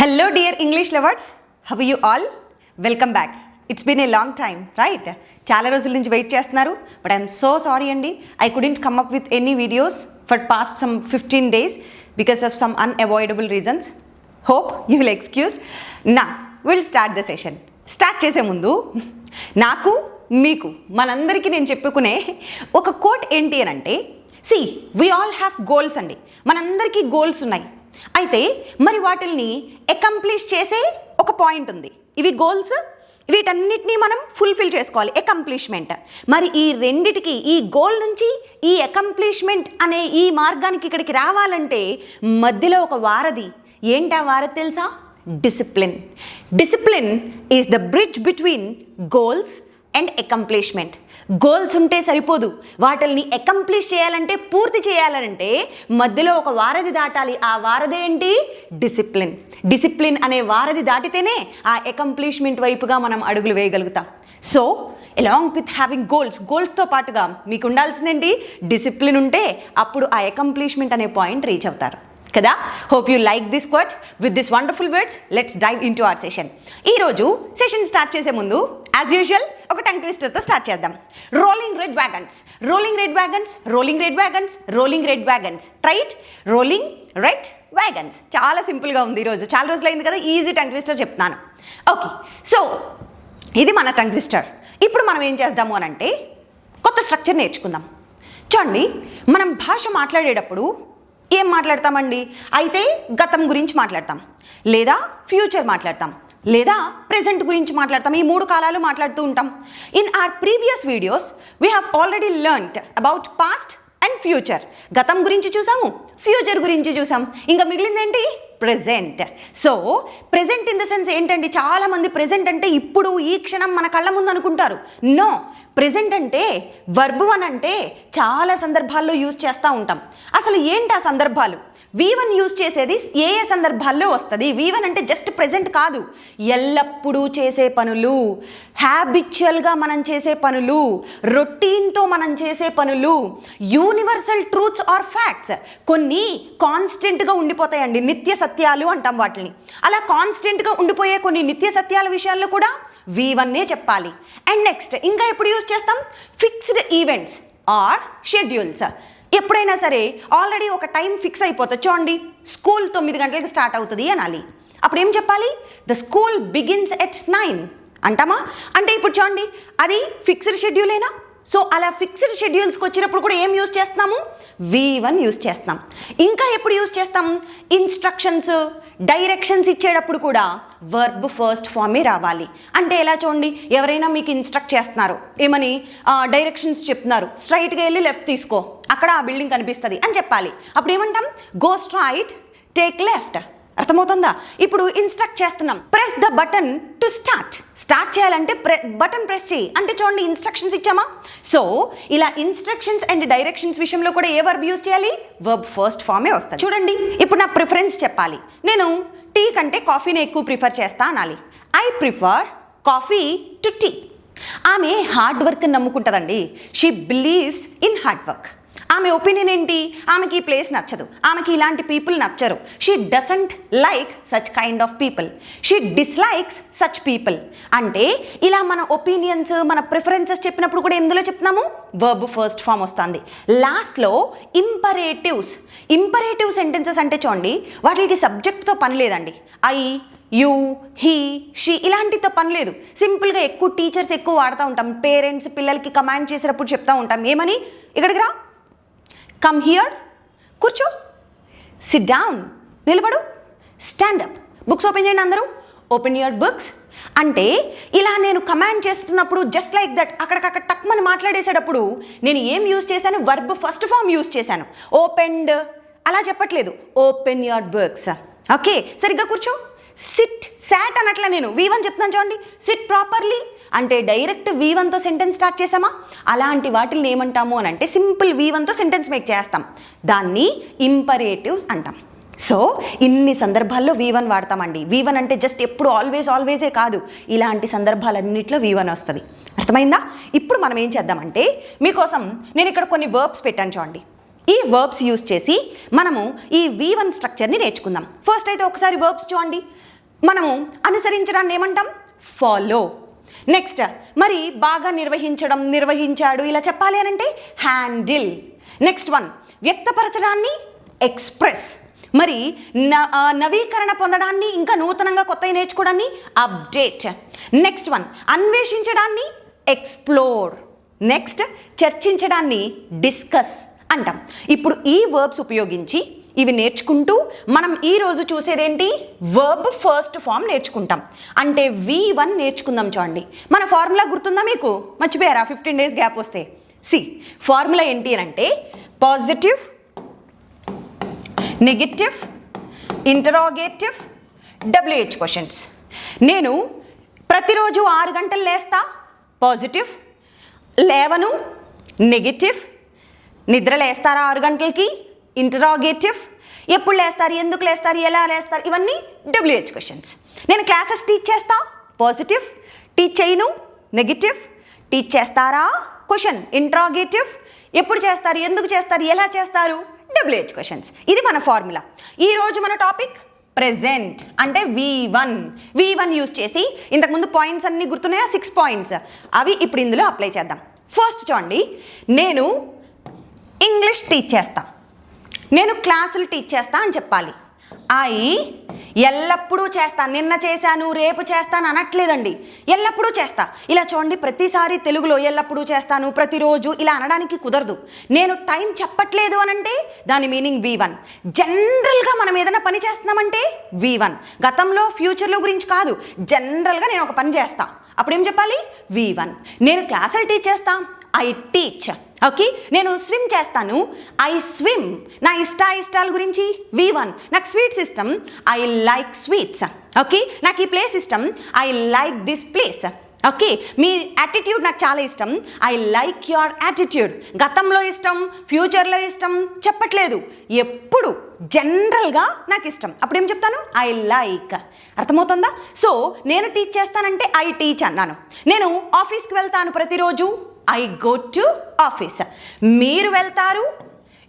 Hello dear English lovers how you all welcome back it's been a long time right చాలా రోజుల నుంచి wait చేస్తున్నారు but I'm so sorry అండి. I couldn't come up with any videos for past some fifteen days because of some unavoidable reasons hope you will excuse నా will start the session start చేసే ముందు నాకు మీకు మనందరికీ నేను చెప్పుకునే ఒక కోట్ ఏంటి అని అంటే see we all have goals అండి. మనందరికీ గోల్స్ ఉన్నాయి. అయితే మరి వాటిల్ని అకంప్లిష్ చేసే ఒక పాయింట్ ఉంది. ఇవి గోల్స్ వీటన్నిటినీ మనం ఫుల్ఫిల్ చేసుకోవాలి. అకంప్లిష్మెంట్ మరి ఈ రెండిటికి ఈ గోల్ నుంచి ఈ అకంప్లిష్మెంట్ అనే ఈ మార్గానికి ఇక్కడికి రావాలంటే మధ్యలో ఒక వారధి. ఏంటా వారధి తెలుసా? Discipline discipline is the bridge between goals and accomplishment goals ఉంటే సరిపోదు. వాటిని అకంప్లిష్ చేయాలంటే పూర్తి చేయాలంటే మధ్యలో ఒక వారధి దాటాలి. ఆ వారధి ఏంటి? డిసిప్లిన్ డిసిప్లిన్ అనే వారధి దాటితేనే ఆ అకంప్లిష్మెంట్ వైపుగా మనం అడుగులు వేయగలుగుతాం. So along with having goals గోల్స్తో పాటుగా మీకు ఉండాల్సిందేంటి? డిసిప్లిన్ ఉంటే అప్పుడు ఆ అకంప్లిష్మెంట్ అనే పాయింట్ రీచ్ అవుతారు. కదా? Hope you like this quote with this wonderful words let's dive into our session ఈరోజు సెషన్ స్టార్ట్ చేసే ముందు యాజ్ యూజువల్ ఒక టంగ్ ట్విస్టర్తో స్టార్ట్ చేద్దాం. Rolling red wagons rolling red wagons rolling red wagons rolling red wagons right rolling red wagons చాలా సింపుల్గా ఉంది ఈరోజు చాలా రోజులు అయింది కదా ఈజీ టంగ్ ట్విస్టర్ చెప్తున్నాను. ఓకే సో ఇది మన టంగ్ ట్విస్టర్ ఇప్పుడు మనం ఏం చేద్దాము అని అంటే కొత్త స్ట్రక్చర్ నేర్చుకుందాం. చూడండి మనం భాష మాట్లాడేటప్పుడు ఏం మాట్లాడతామండి? అయితే గతం గురించి మాట్లాడతాం. లేదా ఫ్యూచర్ మాట్లాడతాం. లేదా ప్రెజెంట్ గురించి మాట్లాడతాం. ఈ మూడు కాలాలు మాట్లాడుతూ ఉంటాం. In our previous videos we have already learned about past and future గతం గురించి చూసాము ఫ్యూచర్ గురించి చూసాం. ఇంకా మిగిలింది ఏంటి present so present in the sense ఏంటండి చాలామంది ప్రెజెంట్ అంటే ఇప్పుడు ఈ క్షణం మన కళ్ళ ముందు అనుకుంటారు. నో ప్రెజెంట్ అంటే వర్బు వన్ అంటే చాలా సందర్భాల్లో యూజ్ చేస్తూ ఉంటాం. అసలు ఏంటి ఆ సందర్భాలు? వి వన్ యూజ్ చేసేది ఏ ఏ సందర్భాల్లో వస్తుంది? వి వన్ అంటే జస్ట్ ప్రెజెంట్ కాదు. ఎల్లప్పుడూ చేసే పనులు హ్యాబిచువల్గా మనం చేసే పనులు రొటీన్తో మనం చేసే పనులు యూనివర్సల్ ట్రూత్స్ ఆర్ ఫ్యాక్ట్స్ కొన్ని కాన్స్టెంట్గా ఉండిపోతాయండి. నిత్య సత్యాలు అంటాం వాటిని. అలా కాన్స్టెంట్గా ఉండిపోయే కొన్ని నిత్య సత్యాల విషయాల్లో కూడా వి వన్నే చెప్పాలి. అండ్ నెక్స్ట్ ఇంకా ఎప్పుడు యూజ్ చేస్తాం? ఫిక్స్డ్ ఈవెంట్స్ ఆర్ షెడ్యూల్స్ ఎప్పుడైనా సరే ఆల్రెడీ ఒక టైం ఫిక్స్ అయిపోతుంది చూడండి స్కూల్ తొమ్మిది గంటలకు స్టార్ట్ అవుతుంది అనాలి. అప్పుడు ఏం చెప్పాలి? The school begins at nine అంటామా? అంటే ఇప్పుడు చూడండి అది ఫిక్స్డ్ షెడ్యూలేనా సో అలా ఫిక్స్డ్ షెడ్యూల్స్కి వచ్చినప్పుడు కూడా ఏం యూజ్ చేస్తున్నాము? వి వన్ యూజ్ చేస్తాం ఇంకా ఎప్పుడు యూజ్ చేస్తాం? ఇన్స్ట్రక్షన్స్ డైరెక్షన్స్ ఇచ్చేటప్పుడు కూడా వర్బ్ ఫస్ట్ ఫామే రావాలి. అంటే ఎలా చూడండి ఎవరైనా మీకు ఇన్స్ట్రక్ట్ చేస్తున్నారు. ఏమని? డైరెక్షన్స్ చెప్తున్నారు. స్ట్రైట్గా వెళ్ళి లెఫ్ట్ తీసుకో. అక్కడ ఆ బిల్డింగ్ కనిపిస్తుంది అని చెప్పాలి. అప్పుడు ఏమంటాం? గో స్ట్రైట్ టేక్ లెఫ్ట్ అర్థమవుతుందా? ఇప్పుడు ఇన్స్ట్రక్ట్ చేస్తున్నాం. Press the button to start start చేయాలంటే ప్రె బటన్ ప్రెస్ చేయి. అంటే చూడండి ఇన్స్ట్రక్షన్స్ ఇచ్చామా? సో ఇలా ఇన్స్ట్రక్షన్స్ అండ్ డైరెక్షన్స్ విషయంలో కూడా ఏ వర్బ్ యూస్ చేయాలి? వర్బ్ ఫస్ట్ ఫామే వస్తుంది. చూడండి ఇప్పుడు నా ప్రిఫరెన్స్ చెప్పాలి. నేను టీ కంటే కాఫీని ఎక్కువ ప్రిఫర్ చేస్తా అనాలి. I prefer coffee to tea ఆమె hard work నమ్ముకుంటుందండి. She believes in hard work ఆమె ఒపీనియన్ ఏంటి? ఆమెకి ఈ ప్లేస్ నచ్చదు. ఆమెకి ఇలాంటి people నచ్చరు. She doesn't like such kind of people. She dislikes such people. అంటే ఇలా మన ఒపీనియన్స్ మన ప్రిఫరెన్సెస్ చెప్పినప్పుడు కూడా ఎందులో చెప్తున్నాము? వర్బ్ ఫస్ట్ ఫామ్ వస్తుంది. లాస్ట్లో ఇంపరేటివ్స్. ఇంపరేటివ్ సెంటెన్సెస్ అంటే చూడండి వాటికి సబ్జెక్ట్తో పని లేదండి. ఐ యూ హీ షీ ఇలాంటితో పని లేదు. సింపుల్గా ఎక్కువ టీచర్స్ ఎక్కువ వాడుతూ ఉంటాం. పేరెంట్స్ పిల్లలకి కమాండ్ చేసేటప్పుడు చెప్తా ఉంటాం. ఏమని? ఇక్కడికి రా. కమ్ హియర్ కూర్చో. సిట్ డౌన్ నిలబడు. స్టాండప్ బుక్స్ ఓపెన్ చేయండి అందరూ. ఓపెన్ యువర్ బుక్స్ అంటే ఇలా నేను కమాండ్ చేస్తున్నప్పుడు జస్ట్ లైక్ దట్ అక్కడికక్కడ టక్మని మాట్లాడేసేటప్పుడు నేను ఏం యూజ్ చేశాను? వర్బ్ ఫస్ట్ ఫామ్ యూజ్ చేశాను. ఓపెన్డ్ అలా చెప్పట్లేదు. ఓపెన్ యువర్ బుక్స్ ఓకే సరిగ్గా కూర్చో. సిట్ శాట్ అనట్లా నేను. వి వన్ చెప్తున్నాను చూడండి. సిట్ ప్రాపర్లీ అంటే డైరెక్ట్ వి వన్తో సెంటెన్స్ స్టార్ట్ చేసామా అలాంటి వాటిని ఏమంటాము అని అంటే సింపుల్ వి వన్తో సెంటెన్స్ మేక్ చేస్తాం. దాన్ని ఇంపరేటివ్స్ అంటాం. సో ఇన్ని సందర్భాల్లో వి వన్ వాడతామండి. వి వన్ అంటే జస్ట్ ఎప్పుడు ఆల్వేస్ ఆల్వేసే కాదు. ఇలాంటి సందర్భాలన్నింటిలో వి వన్ వస్తుంది. అర్థమైందా? ఇప్పుడు మనం ఏం చేద్దామంటే మీకోసం నేను ఇక్కడ కొన్ని వర్బ్స్ పెట్టాను చూడండి. ఈ వర్బ్స్ యూస్ చేసి మనము ఈ వి వన్ స్ట్రక్చర్ని నేర్చుకుందాం. ఫస్ట్ అయితే ఒకసారి వర్బ్స్ చూడండి. మనము అనుసరించడాన్ని ఏమంటాం ఫాలో నెక్స్ట్ మరి బాగా నిర్వహించడం నిర్వహించాడు ఇలా చెప్పాలి అని అంటే హ్యాండిల్ నెక్స్ట్ వన్ వ్యక్తపరచడాన్ని ఎక్స్ప్రెస్ మరి న నవీకరణ పొందడాన్ని ఇంకా నూతనంగా కొత్తవి నేర్చుకోవడాన్ని అప్డేట్ నెక్స్ట్ వన్ అన్వేషించడాన్ని ఎక్స్ప్లోర్ నెక్స్ట్ చర్చించడాన్ని డిస్కస్ అంటాం. ఇప్పుడు ఈ వర్బ్స్ ఉపయోగించి ఇవి నేర్చుకుంటూ మనం ఈరోజు చూసేదేంటి? వర్బ్ ఫస్ట్ ఫామ్ నేర్చుకుంటాం. అంటే వి వన్ నేర్చుకుందాం చూడండి. మన ఫార్ములా గుర్తుందా మీకు? మర్చిపోయారా? ఫిఫ్టీన్ డేస్ గ్యాప్ వస్తే. సి ఫార్ములా ఏంటి అని అంటే positive negative interrogative WH questions నేను ప్రతిరోజు ఆరు గంటలు లేస్తా. పాజిటివ్ లేవను నెగటివ్ నిద్ర లేస్తారా ఆరు గంటలకి? ఇంటరాగేటివ్. ఎప్పుడు లేస్తారు ఎందుకు లేస్తారు ఎలా లేస్తారు ఇవన్నీ డబ్ల్యూహెచ్ క్వశ్చన్స్ నేను క్లాసెస్ టీచ్ చేస్తా పాజిటివ్ టీచ్ చేయను నెగటివ్ టీచ్ చేస్తారా? క్వశ్చన్ ఇంట్రాగేటివ్ ఎప్పుడు చేస్తారు ఎందుకు చేస్తారు ఎలా చేస్తారు? డబ్ల్యూహెచ్ క్వశ్చన్స్ ఇది మన ఫార్ములా ఈరోజు మన టాపిక్ ప్రెజెంట్ అంటే V one V one use చేసి ఇంతకుముందు పాయింట్స్ అన్నీ గుర్తున్నాయా? సిక్స్ పాయింట్స్ అవి ఇప్పుడు ఇందులో అప్లై చేద్దాం. ఫస్ట్ చూడండి. నేను ఇంగ్లీష్ టీచ్ చేస్తాను నేను క్లాసులు టీచ్ చేస్తా అని చెప్పాలి. ఐ ఎల్లప్పుడూ చేస్తాను నిన్న చేశాను రేపు చేస్తాను అనట్లేదండి. ఎల్లప్పుడూ చేస్తా. ఇలా చూడండి ప్రతిసారి తెలుగులో ఎల్లప్పుడూ చేస్తాను ప్రతిరోజు ఇలా అనడానికి కుదరదు. నేను టైం చెప్పట్లేదు అనంటే దాని మీనింగ్ వి వన్ జనరల్గా మనం ఏదైనా పని చేస్తున్నామంటే వి వన్ గతంలో ఫ్యూచర్లో గురించి కాదు. జనరల్గా నేను ఒక పని చేస్తా. అప్పుడేం చెప్పాలి? వి వన్ నేను క్లాసులు టీచ్ చేస్తా. I teach okay? నేను స్విమ్ చేస్తాను. I swim. నా ఇష్ట ఇష్టాల గురించి? V one. నాకు స్వీట్స్ ఇష్టం ఐ లైక్ స్వీట్స్. ఓకే? నాకు ఈ ప్లేస్ ఇష్టం. I like this place. Okay? Me attitude నాకు చాలా ఇష్టం. I like your attitude. గతంలో ఇష్టం ఫ్యూచర్లో ఇష్టం చెప్పట్లేదు. ఎప్పుడు జనరల్గా నాకు ఇష్టం. అప్పుడు ఏం చెప్తాను? I like. అర్థమవుతుందా? సో నేను టీచ్ చేస్తానంటే ఐ టీచ్ అన్నాను. నేను ఆఫీస్కి వెళ్తాను ప్రతిరోజు. ఐ గో టు ఆఫీస్ మీరు వెళ్తారు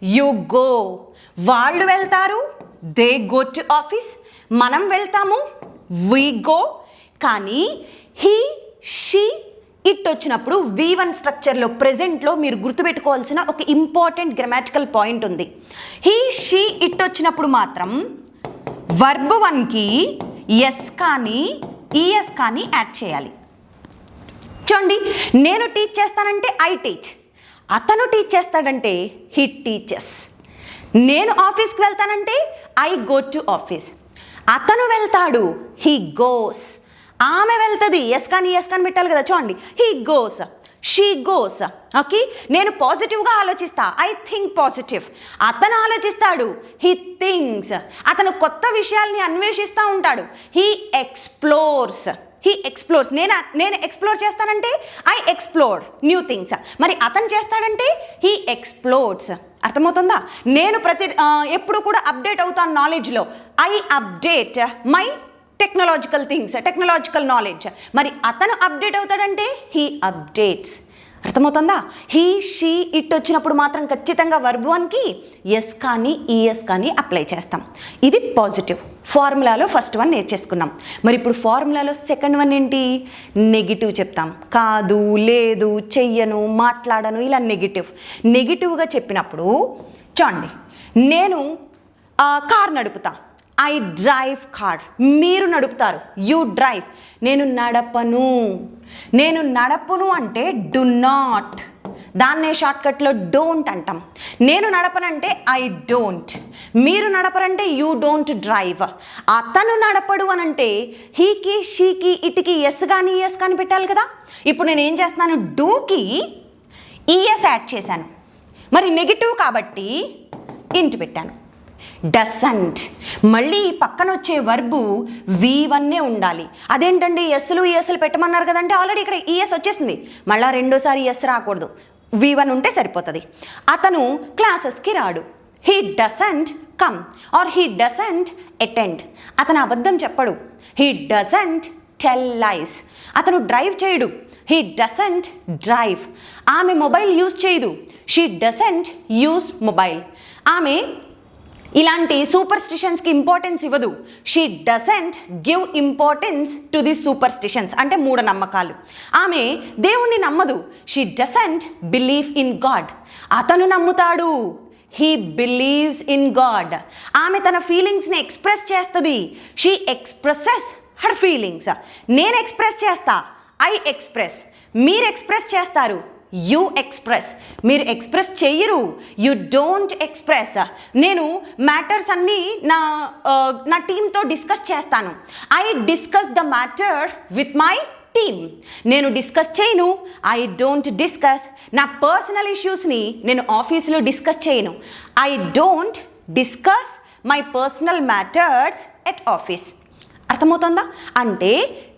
యు గో వాళ్ళు వెళ్తారు దే గో టు ఆఫీస్ మనం వెళ్తాము వి గో కానీ హీ షీ ఇట్ వచ్చినప్పుడు వి వన్ స్ట్రక్చర్లో ప్రెజెంట్లో మీరు గుర్తుపెట్టుకోవాల్సిన ఒక ఇంపార్టెంట్ గ్రామాటికల్ పాయింట్ ఉంది. హీ షీ ఇట్ వచ్చినప్పుడు మాత్రం వర్బ్ వన్కి ఎస్ కానీ ఈఎస్ కానీ యాడ్ చేయాలి. చూడండి నేను టీచ్ చేస్తానంటే ఐ టీచ్ అతను టీచ్ చేస్తాడంటే హీ టీచర్స్ నేను ఆఫీస్కి వెళ్తానంటే ఐ గో టు ఆఫీస్ అతను వెళ్తాడు హీ గోస్ ఆమె వెళ్తుంది ఎస్ కానీ ఎస్ కానీ పెట్టాలి కదా చూడండి. He goes she goes okay నేను పాజిటివ్గా ఆలోచిస్తా ఐ థింక్ పాజిటివ్ అతను ఆలోచిస్తాడు హీ థింగ్స్ అతను కొత్త విషయాల్ని అన్వేషిస్తూ ఉంటాడు హీ ఎక్స్ప్లోర్స్ హీ ఎక్స్ప్లోర్స్ నేను? నేను ఎక్స్ప్లోర్ చేస్తానంటే? ఐ ఎక్స్ప్లోర్ న్యూ థింగ్స్ మరి అతను చేస్తాడంటే? హీ ఎక్స్ప్లోర్స్ అర్థమవుతుందా? నేను ప్రతి ఎప్పుడు కూడా అప్డేట్ అవుతాను నాలెడ్జ్లో I update my technological things technological knowledge మరి అతను అప్డేట్ అవుతాడంటే? హీ అప్డేట్స్ అర్థమవుతుందా? హీ షీ ఇట్ వచ్చినప్పుడు మాత్రం ఖచ్చితంగా వర్బ్ వన్కి ఎస్ కానీ ఈఎస్ కానీ అప్లై చేస్తాం. ఇది పాజిటివ్ ఫార్ములాలో ఫస్ట్ వన్ నేర్చేసుకున్నాం. మరి ఇప్పుడు ఫార్ములాలో సెకండ్ వన్ ఏంటి? నెగిటివ్ చెప్తాం. కాదు లేదు చెయ్యను మాట్లాడను ఇలా నెగిటివ్. నెగిటివ్గా చెప్పినప్పుడు చూడండి నేను కార్ నడుపుతా. I drive car. మీరు నడుపుతారు. You drive. నేను నడపను. నేను నడపను అంటే డు నాట్. దాన్నే షార్ట్కట్లో డోంట్ అంటాం. నేను నడపనంటే ఐ డోంట్. మీరు నడపరంటే యూ డోంట్ డ్రైవ్. అతను నడపడు అనంటే హీకి షీకి ఇటుకి ఎస్ కానీ ఎస్ కానీ పెట్టాలి కదా? ఇప్పుడు నేను ఏం చేస్తున్నాను? డూకి ఈఎస్ యాడ్ చేశాను. మరి నెగిటివ్ కాబట్టి ఇంటి పెట్టాను. డసంట్. మళ్ళీ పక్కన వచ్చే వర్బు వి వన్నే ఉండాలి. అదేంటండి? ఎస్లు ఈఎస్లు పెట్టమన్నారు కదంటే ఆల్రెడీ ఇక్కడ ఈఎస్ వచ్చేసింది. మళ్ళీ రెండోసారి ఎస్ రాకూడదు. వి వన్ ఉంటే సరిపోతుంది. అతను క్లాసెస్కి రాడు. He doesn't come or he doesn't attend అతను అబద్ధం చెప్పడు. హీ డజంట్ టెల్ లైస్ అతను డ్రైవ్ చేయడు. హీ డసంట్ డ్రైవ్ ఆమె మొబైల్ యూజ్ చేయదు. షీ డసంట్ యూస్ మొబైల్ ఆమె ఇలాంటి సూపర్ స్టిషన్స్కి ఇంపార్టెన్స్ ఇవ్వదు. She doesn't give importance to the superstitions అంటే మూఢనమ్మకాలు. ఆమె దేవుణ్ణి నమ్మదు. She doesn't believe in God అతను నమ్ముతాడు. హీ బిలీవ్స్ ఇన్ గాడ్ ఆమె తన ఫీలింగ్స్ని ఎక్స్ప్రెస్ చేస్తుంది. షీ ఎక్స్ప్రెసెస్ హర్ ఫీలింగ్స్ నేను ఎక్స్ప్రెస్ చేస్తా. ఐ ఎక్స్ప్రెస్ మీరు ఎక్స్ప్రెస్ చేస్తారు. యూ ఎక్స్ప్రెస్ మీరు ఎక్స్ప్రెస్ చెయ్యరు. యు డోంట్ ఎక్స్ప్రెస్ నేను మ్యాటర్స్ అన్నీ నా నా టీంతో డిస్కస్ చేస్తాను. I discuss the matter with my team నేను డిస్కస్ చేయను. ఐ డోంట్ డిస్కస్ నా పర్సనల్ ఇష్యూస్ని నేను ఆఫీస్లో డిస్కస్ చేయను. I don't discuss my personal matters at office అర్థమవుతుందా? అంటే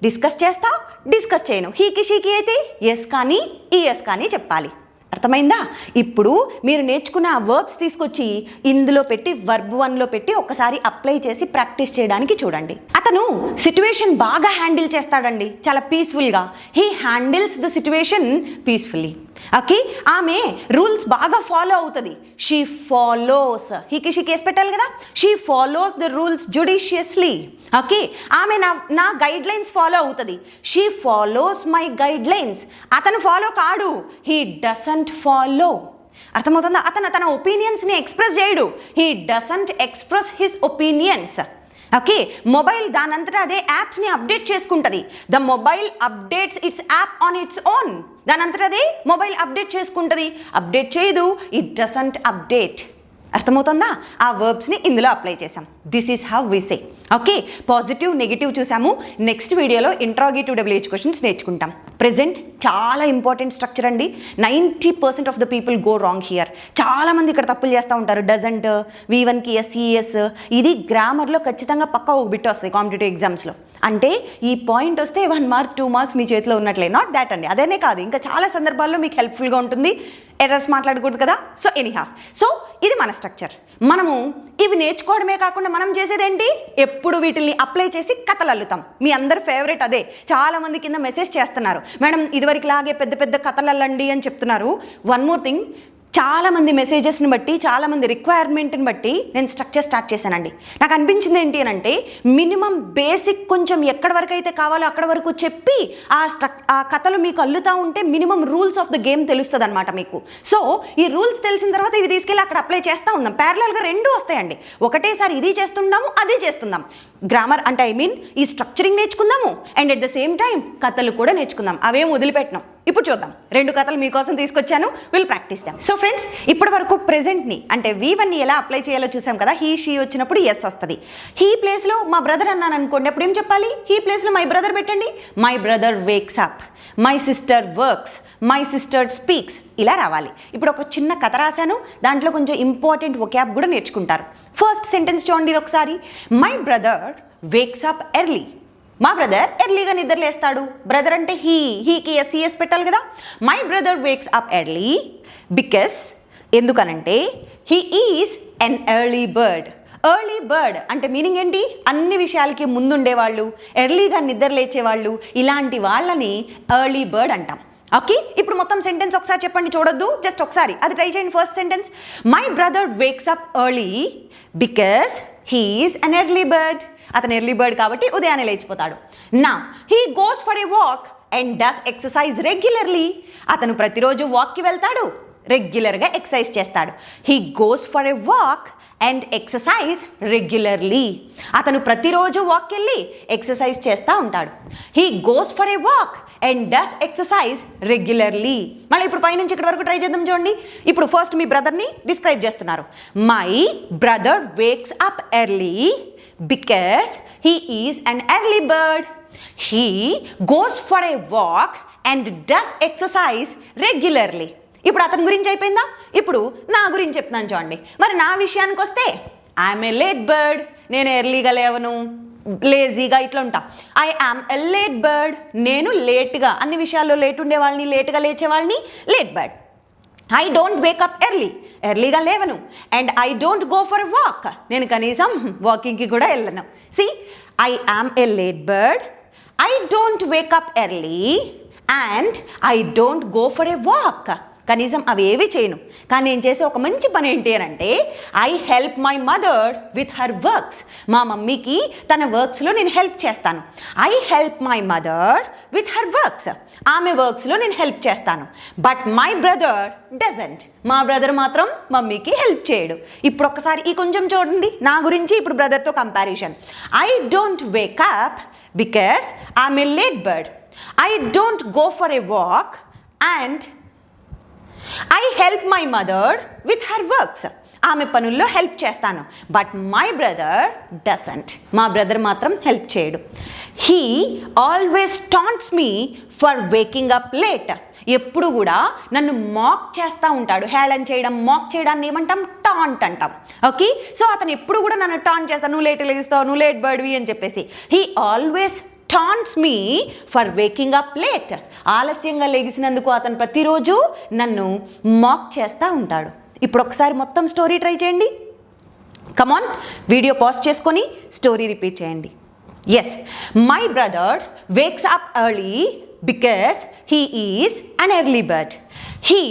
డిస్కస్ చేస్తా డిస్కస్ చేయను. హీకి షీకి అయితే ఎస్ కానీ ఈ ఎస్ కానీ చెప్పాలి. అర్థమైందా? ఇప్పుడు మీరు నేర్చుకున్న ఆ వర్బ్స్ తీసుకొచ్చి ఇందులో పెట్టి వర్బ్ వన్లో పెట్టి ఒకసారి అప్లై చేసి ప్రాక్టీస్ చేయడానికి చూడండి. అతను సిట్యువేషన్ బాగా హ్యాండిల్ చేస్తాడండి. చాలా పీస్ఫుల్గా he handles the situation peacefully okay ఆమె రూల్స్ బాగా ఫాలో అవుతుంది. షీ ఫాలోస్ హీకి షీ కేసు పెట్టాలి కదా? She follows the rules judiciously okay ఆమె నా నా గైడ్ లైన్స్ ఫాలో అవుతుంది. She follows my guidelines అతను ఫాలో కాడు. హీ డసంట్ ఫాలో అర్థమవుతుందా? అతను తన ఒపీనియన్స్ని ఎక్స్ప్రెస్ చేయడు. He doesn't express his opinions okay mobile దానంతటా అదే యాప్స్ని అప్డేట్ చేసుకుంటుంది. The mobile updates its app on its own. దానంతటా అదే మొబైల్ అప్డేట్ చేసుకుంటుంది. అప్డేట్ చేయదు ఇట్ డసంట్ అప్డేట్. అర్థమవుతుందా? ఆ వర్బ్స్ని ఇందులో అప్లై చేసాం this is how we say okay positive negative చూసాము నెక్స్ట్ వీడియోలో ఇంట్రాగేటివ్ డబ్ల్యూహెచ్ క్వశ్చన్స్ నేర్చుకుంటాం. ప్రెజెంట్ చాలా ఇంపార్టెంట్ స్ట్రక్చర్ అండి. Ninety percent of the people go wrong here చాలామంది ఇక్కడ తప్పులు చేస్తూ ఉంటారు. డజంట్ వి వన్కి ఎస్ ఈఎస్ ఇది గ్రామర్లో ఖచ్చితంగా పక్కా ఒక బిట్ వస్తుంది కాంపిటేటివ్ ఎగ్జామ్స్లో అంటే ఈ పాయింట్ వస్తే వన్ మార్క్ టూ మార్క్స్ మీ చేతిలో ఉన్నట్లే. నాట్ దాట్ అండి. అదేనే కాదు. ఇంకా చాలా సందర్భాల్లో మీకు హెల్ప్ఫుల్గా ఉంటుంది. ఎర్రర్స్ మాట్లాడకూడదు కదా? సో ఎనీ హాఫ్ సో ఇది మన స్ట్రక్చర్ మనము ఇవి నేర్చుకోవడమే కాకుండా మనం చేసేది ఏంటి ఎప్పుడు వీటిని అప్లై చేసి కథలు అల్లుతాం మీ అందరి ఫేవరెట్ అదే. చాలా మంది కింద మెసేజ్ చేస్తున్నారు. మేడం ఇదివరకు లాగే పెద్ద పెద్ద కథలు అల్లండి అని చెప్తున్నారు. వన్ మోర్ థింగ్ చాలామంది మెసేజెస్ని బట్టి చాలా మంది రిక్వైర్మెంట్ని బట్టి నేను స్ట్రక్చర్ స్టార్ట్ చేశానండి. నాకు అనిపించింది ఏంటి అని అంటే మినిమం బేసిక్ కొంచెం ఎక్కడి వరకు అయితే కావాలో అక్కడ వరకు చెప్పి ఆ స్ట్రక్ ఆ కథలు మీకు అల్లుతూ ఉంటే minimum rules of the game తెలుస్తుంది అనమాట మీకు. సో ఈ రూల్స్ తెలిసిన తర్వాత ఇవి తీసుకెళ్ళి అక్కడ అప్లై చేస్తూ ఉందాం. ప్యారలల్గా రెండు వస్తాయండి. ఒకటేసారి ఇది చేస్తున్నాము అది చేస్తున్నాం. గ్రామర్ అంటే ఐ మీన్ ఈ స్ట్రక్చరింగ్ నేర్చుకుందాము. And at the same time కథలు కూడా నేర్చుకుందాం. అవేం వదిలిపెట్టినాం. ఇప్పుడు చూద్దాం. రెండు కథలు మీకోసం తీసుకొచ్చాను. విల్ ప్రాక్టీస్ దాం సో ఫ్రెండ్స్ ఇప్పటి వరకు ప్రెజెంట్ని అంటే వి వన్ని ఎలా అప్లై చేయాలో చూసాం కదా? హీ షీ వచ్చినప్పుడు ఎస్ వస్తుంది. హీ ప్లేస్లో మా బ్రదర్ అన్నాను అనుకోండి అప్పుడు ఏం చెప్పాలి? హీ ప్లేస్లో మై బ్రదర్ పెట్టండి. My brother wakes up my sister works my sister speaks ఇలా రావాలి. ఇప్పుడు ఒక చిన్న కథ రాశాను దాంట్లో కొంచెం ఇంపార్టెంట్ ఒక్యాబ్ కూడా నేర్చుకుంటారు. ఫస్ట్ సెంటెన్స్ చూడండి ఇది ఒకసారి my brother wakes up early మా బ్రదర్ ఎర్లీగా నిద్రలేస్తాడు బ్రదర్ అంటే హీ హీకి ఎస్సీఎస్ పెట్టాలి కదా. My brother wakes up early because ఎందుకనంటే he is an early bird early bird అంటే మీనింగ్ ఏంటి? అన్ని విషయాలకి ముందుండేవాళ్ళు ఎర్లీగా నిద్ర లేచేవాళ్ళు ఇలాంటి వాళ్ళని ఎర్లీ బర్డ్ అంటాం. ఓకే ఇప్పుడు మొత్తం సెంటెన్స్ ఒకసారి చెప్పండి చూడొద్దు? జస్ట్ ఒకసారి. అది ట్రై చేయండి first sentence my brother wakes up early because he's an early bird అతను ఎర్లీ బర్డ్ కాబట్టి ఉదయాన్నే లేచిపోతాడు. నా he goes for a walk and does exercise regularly అతను ప్రతిరోజు వాక్కి వెళ్తాడు రెగ్యులర్గా ఎక్సర్సైజ్ చేస్తాడు. He goes for a walk and exercise regularly. అతను ప్రతిరోజు వాక్ వెళ్ళి ఎక్సర్సైజ్ చేస్తూ ఉంటాడు. He goes for a walk and does exercise regularly. మళ్ళీ ఇప్పుడు పైనుంచి ఇక్కడ వరకు ట్రై చేద్దాం చూడండి. ఇప్పుడు ఫస్ట్ మీ బ్రదర్ని డిస్క్రైబ్ చేస్తున్నారు. My brother wakes up early because he is an early bird he goes for a walk and does exercise regularly. ఇప్పుడు అతని గురించి అయిపోయిందా? ఇప్పుడు నా గురించి చెప్తున్నాను చూడండి. మరి నా విషయానికి వస్తే ఐఎమ్ ఏ లేట్ బర్డ్ నేను ఎర్లీగా లేవను. లేజీగా ఇట్లా ఉంటా. I am a late bird నేను లేట్గా అన్ని విషయాల్లో లేట్ ఉండేవాళ్ళని లేట్గా లేచేవాళ్ళని late bird I don't wake up early ఎర్లీగా లేవను. And I don't go for walk నేను కనీసం వాకింగ్కి కూడా వెళ్ళను. See I am a late bird I don't wake up early and I don't go for a walk కనీసం అవి ఏవి చేయను. కానీ నేను చేసే ఒక మంచి పని ఏంటి అని అంటే I help my mother with her works మా మమ్మీకి తన వర్క్స్లో నేను హెల్ప్ చేస్తాను. I help my mother with her works ఆమె వర్క్స్లో నేను హెల్ప్ చేస్తాను. బట్ మై బ్రదర్ డజంట్ మా బ్రదర్ మాత్రం మమ్మీకి హెల్ప్ చేయడు. ఇప్పుడు ఒక్కసారి ఈ కొంచెం చూడండి. నా గురించి ఇప్పుడు బ్రదర్తో comparison I don't wake up because I a late bird I don't go for a walk and I help my mother with her works ఆమె పనుల్లో హెల్ప్ చేస్తాను. బట్ మై బ్రదర్ డసంట్ మా బ్రదర్ మాత్రం హెల్ప్ చేయడు. He always taunts me for waking up late ఎప్పుడు కూడా నన్ను మాక్ చేస్తూ ఉంటాడు. హేళన్ చేయడం మాక్ చేయడాన్ని ఏమంటాం? టాంట్ అంటాం. ఓకే సో అతను ఎప్పుడు కూడా నన్ను టాంట్ చేస్తాను నువ్వు లేట్ లేస్తావు నువ్వు లేట్ బర్డ్వి అని చెప్పేసి. He always taunts me for waking up late ఆలస్యంగా లెగిసినందుకు అతను ప్రతిరోజు నన్ను మాక్ చేస్తూ ఉంటాడు. ఇప్పుడు ఒకసారి మొత్తం స్టోరీ ట్రై చేయండి. కమాన్ వీడియో పాజ్ చేసుకొని స్టోరీ రిపీట్ చేయండి. Yes my brother wakes up early because he is an early bird he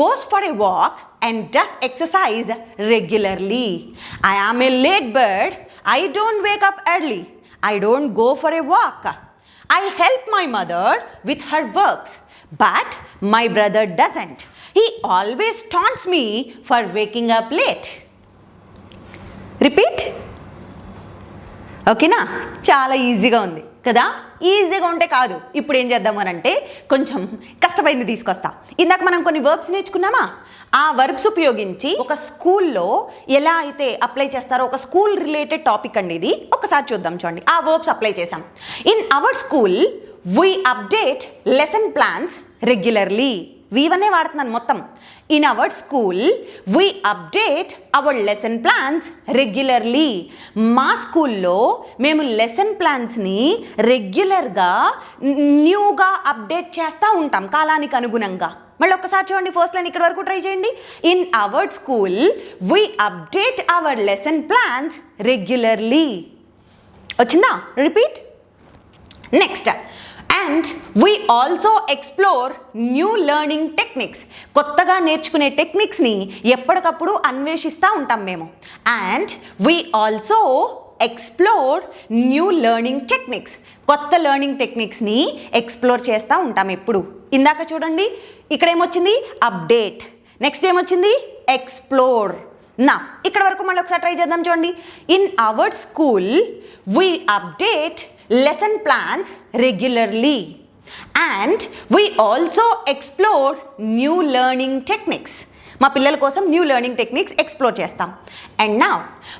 goes for a walk and does exercise regularly I am a late bird I don't wake up early I don't go for a walk I help my mother with her works but my brother doesn't he always taunts me for waking up late repeat ఓకేనా చాలా ఈజీగా ఉంది. కదా? ఈజీగా ఉంటే కాదు. ఇప్పుడు ఏం చేద్దాము అని అంటే కొంచెం కష్టమైంది తీసుకొస్తా. ఇందాక మనం కొన్ని వర్బ్స్ నేర్చుకున్నామా? ఆ వర్బ్స్ ఉపయోగించి ఒక స్కూల్లో ఎలా అయితే అప్లై చేస్తారో ఒక స్కూల్ రిలేటెడ్ టాపిక్ అండి ఇది. ఒకసారి చూద్దాం చూడండి. ఆ వర్బ్స్ అప్లై చేసాం in our school we update lesson plans regularly వీవన్నే వాడుతున్నాను మొత్తం. In our school we update our lesson plans regularly మా స్కూల్లో మేము లెసన్ ప్లాన్స్ని రెగ్యులర్గా న్యూగా అప్డేట్ చేస్తూ ఉంటాం కాలానికి అనుగుణంగా. మళ్ళీ ఒక్కసారి చూడండి ఫస్ట్ లైన్ ఇక్కడ వరకు ట్రై చేయండి. In our school we update our lesson plans regularly వచ్చిందా? Repeat next and we also explore new learning techniques కొత్తగా నేర్చుకునే టెక్నిక్స్ని ఎప్పటికప్పుడు అన్వేషిస్తూ ఉంటాం మేము. And we also explore new learning techniques కొత్త లెర్నింగ్ టెక్నిక్స్ని ఎక్స్ప్లోర్ చేస్తూ ఉంటాం ఎప్పుడు. ఇందాక చూడండి ఇక్కడ ఏమొచ్చింది? అప్డేట్ నెక్స్ట్ ఏమొచ్చింది? ఎక్స్ప్లోర్ నా ఇక్కడ వరకు మళ్ళీ ఒకసారి ట్రై చేద్దాం చూడండి. In our school we update lesson plans regularly and we also explore new learning techniques మా పిల్లల కోసం న్యూ లెర్నింగ్ టెక్నిక్స్ ఎక్స్ప్లోర్ చేస్తాం. అండ్ నా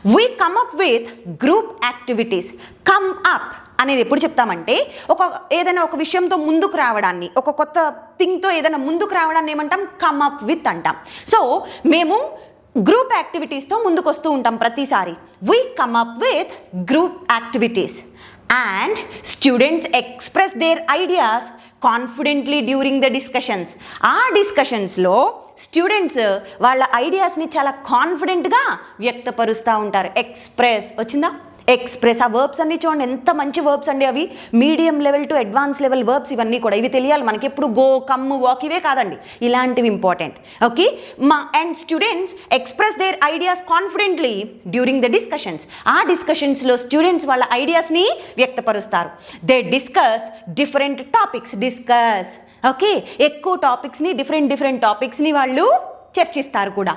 we come up with group activities come up అనేది ఎప్పుడు చెప్తామంటే ఒక ఏదైనా ఒక విషయంతో ముందుకు రావడాన్ని ఒక కొత్త థింగ్తో ఏదైనా ముందుకు రావడాన్ని ఏమంటాం? కమ్ అప్ విత్ అంటాం. సో మేము గ్రూప్ యాక్టివిటీస్తో ముందుకు వస్తూ ఉంటాం ప్రతిసారి. We come up with group activities and students express their ideas confidently during the discussions ఆ డిస్కషన్స్లో స్టూడెంట్స్ వాళ్ళ ఐడియాస్ని చాలా కాన్ఫిడెంట్గా వ్యక్తపరుస్తూ ఉంటారు. ఎక్స్ప్రెస్ వచ్చిందా? ఎక్స్ప్రెస్. ఆ వర్బ్స్ అన్ని చూడండి ఎంత మంచి వర్బ్స్ అండి అవి. Medium level to advance level verbs ఇవన్నీ కూడా. ఇవి తెలియాలి మనకి. ఎప్పుడు గో కమ్ వాక్ ఇవే కాదండి. ఇలాంటివి ఇంపార్టెంట్ ఓకే? మా and students express their ideas confidently during the discussions ఆ డిస్కషన్స్లో స్టూడెంట్స్ వాళ్ళ ఐడియాస్ని వ్యక్తపరుస్తారు. They discuss different topics discuss okay? ఎక్కువ టాపిక్స్ని డిఫరెంట్ డిఫరెంట్ టాపిక్స్ని వాళ్ళు చర్చిస్తారు కూడా.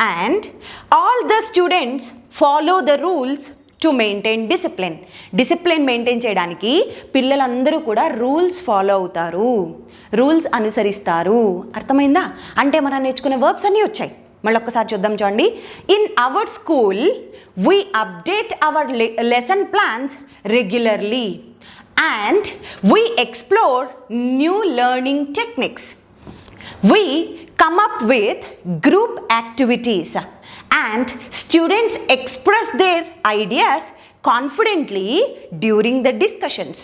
And all the students follow the rules to maintain discipline. Discipline maintain చేయడానికి పిల్లలందరూ కూడా రూల్స్ ఫాలో అవుతారు. రూల్స్ అనుసరిస్తారు. అర్థమైందా? అంటే మనం నేర్చుకునే వర్బ్స్ అన్నీ వచ్చాయి. మళ్ళీ ఒక్కసారి చూద్దాం చూడండి. In our school we update our lesson plans regularly and we explore new learning techniques we come up with group activities and students express their ideas confidently during the discussions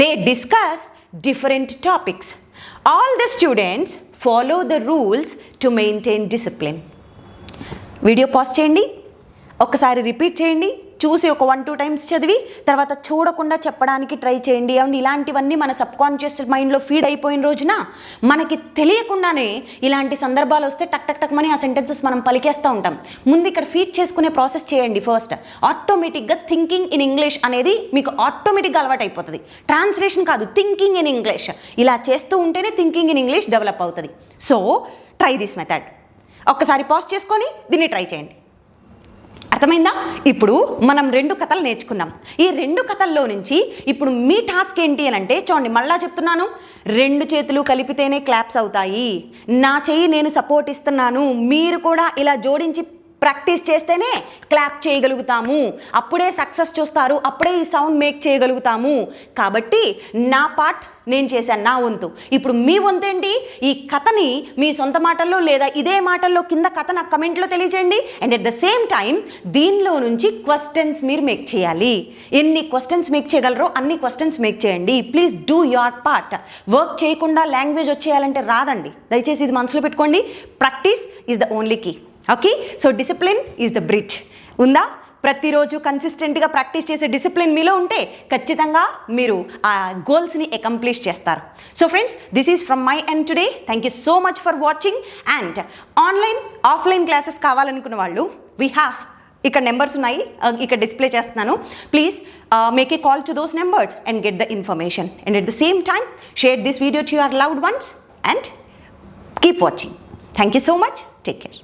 they discuss different topics all the students follow the rules to maintain discipline video pause చేయండి ఒక్కసారి repeat చేయండి చూసి ఒక one two times చదివి తర్వాత చూడకుండా చెప్పడానికి try చేయండి. అండ్ ఇలాంటివన్నీ మన సబ్ కాన్షియస్ మైండ్లో ఫీడ్ అయిపోయిన రోజున మనకి తెలియకుండానే ఇలాంటి సందర్భాలు వస్తే టక్ టక్ టక్ మని ఆ సెంటెన్సెస్ మనం పలికేస్తూ ఉంటాం. ముందు ఇక్కడ ఫీడ్ చేసుకునే ప్రాసెస్ చేయండి ఫస్ట్ ఆటోమేటిక్గా థింకింగ్ ఇన్ ఇంగ్లీష్ అనేది మీకు ఆటోమేటిక్గా అలవాటు అయిపోతుంది. ట్రాన్స్లేషన్ కాదు థింకింగ్ ఇన్ ఇంగ్లీష్ ఇలా చేస్తూ ఉంటేనే థింకింగ్ ఇన్ ఇంగ్లీష్ డెవలప్ అవుతుంది. సో ట్రై దిస్ మెథడ్ ఒక్కసారి పాజ్ చేసుకొని దీన్ని ట్రై చేయండి. అర్థమైందా? ఇప్పుడు మనం రెండు కథలు నేర్చుకున్నాం. ఈ రెండు కథల్లో నుంచి ఇప్పుడు మీ టాస్క్ ఏంటి అని అంటే చూడండి మళ్ళా చెప్తున్నాను. రెండు చేతులు కలిపితేనే క్లాప్స్ అవుతాయి. నా చెయ్యి నేను సపోర్ట్ ఇస్తున్నాను. మీరు కూడా ఇలా జోడించి ప్రాక్టీస్ చేస్తేనే క్లాప్ చేయగలుగుతాము. అప్పుడే సక్సెస్ చూస్తారు అప్పుడే ఈ సౌండ్ మేక్ చేయగలుగుతాము. కాబట్టి నా పార్ట్ నేను చేశాను నా వంతు. ఇప్పుడు మీ వంతు ఏంటి? ఈ కథని మీ సొంత మాటల్లో లేదా ఇదే మాటల్లో కింద కథ నాకు కమెంట్లో తెలియజేయండి. And at the same time దీనిలో నుంచి క్వశ్చన్స్ మీరు మేక్ చేయాలి. ఎన్ని క్వశ్చన్స్ మేక్ చేయగలరో అన్ని క్వశ్చన్స్ మేక్ చేయండి. Please do your part work చేయకుండా లాంగ్వేజ్ వచ్చేయాలంటే రాదండి. దయచేసి ఇది మనసులో పెట్టుకోండి. Practice is the only key okay so discipline is the bridge ఉందా? ప్రతిరోజు కన్సిస్టెంట్గా ప్రాక్టీస్ చేసే డిసిప్లిన్ మీలో ఉంటే ఖచ్చితంగా మీరు ఆ గోల్స్ని అకంప్లిష్ చేస్తారు. So friends this is from my and today thank you so much for watching and online offline classes కావాలనుకున్న వాళ్ళు వీ హ్యావ్ ఇక్కడ నెంబర్స్ ఉన్నాయి. ఇక్కడ డిస్ప్లే చేస్తున్నాను. Please make a call to those numbers and get the information and at the same time share this video to your loved ones and keep watching thank you so much take care